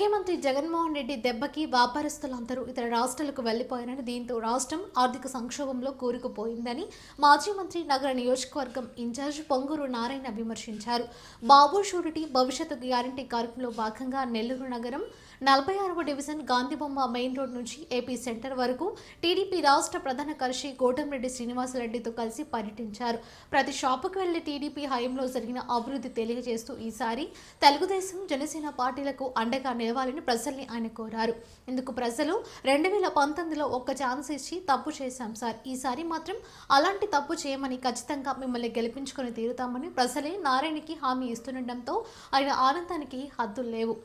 ముఖ్యమంత్రి జగన్మోహన్ రెడ్డి దెబ్బకి వ్యాపారస్తులందరూ ఇతర రాష్ట్రాలకు వెళ్ళిపోయారని దీంతో రాష్ట్రం ఆర్థిక సంక్షోభంలో కూరుకుపోయిందని మాజీ మంత్రి నగర నియోజకవర్గం ఇన్ఛార్జ్ పొంగూరు నారాయణ విమర్శించారు. బాబు షూరిటీ భవిష్యత్తు గ్యారంటీ కార్యక్రమంలో భాగంగా నెల్లూరు నగరం నలభై ఆరవ డివిజన్ గాంధీబొమ్మ మెయిన్ రోడ్ నుంచి ఏపీ సెంటర్ వరకు టీడీపీ రాష్ట్ర ప్రధాన కార్యదర్శి కోటంరెడ్డి శ్రీనివాసరెడ్డితో కలిసి పర్యటించారు. ప్రతి షాపుకు వెళ్ళి టీడీపీ హయాంలో జరిగిన అభివృద్ధి తెలియజేస్తూ ఈసారి తెలుగుదేశం జనసేన పార్టీలకు అండగా నిలవాలని ప్రజల్ని ఆయన కోరారు. ఇందుకు ప్రజలు రెండు వేల పంతొమ్మిదిలో ఒక్క ఛాన్స్ ఇచ్చి తప్పు చేశాం సార్. ఈసారి మాత్రం అలాంటి తప్పు చేయమని ఖచ్చితంగా మిమ్మల్ని గెలిపించుకొని తీరుతామని ప్రజలే నారాయణకి హామీ ఇస్తుండటంతో ఆయన ఆనందానికి హద్దులు లేవు.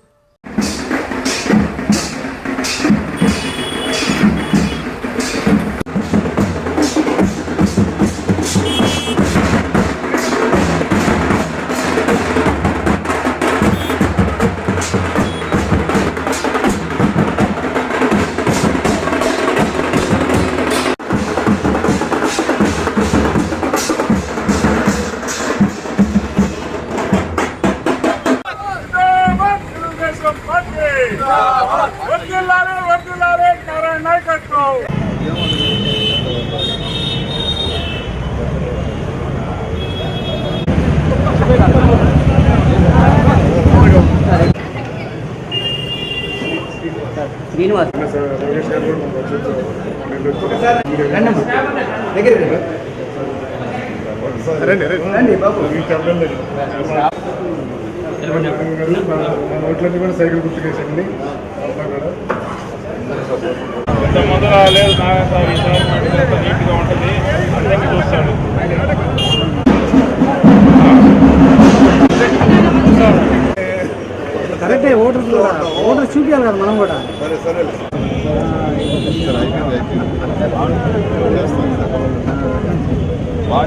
వర్దిల్లాలి వర్దిల్లాలి నారాయణ నాయకత్వం శ్రీనివాస్. రండి బాబు ఓట్లన్నీ కూడా సైకిల్ గుర్తుకేసండి. ఇంత మొదల లేదు నాగేశ్వర ఈసారి మటుకు నీట్గా ఉంటుంది అందరికీ చూస్తాడు. కరెక్టే ఓటర్ ఓటర్ చూపించాలి కదా మనం కూడా.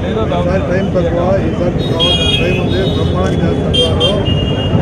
ఈసారి టైం తక్కువ. ఈసారి టైం ఉంది. బ్రహ్మాండంగా చేస్తున్నారు.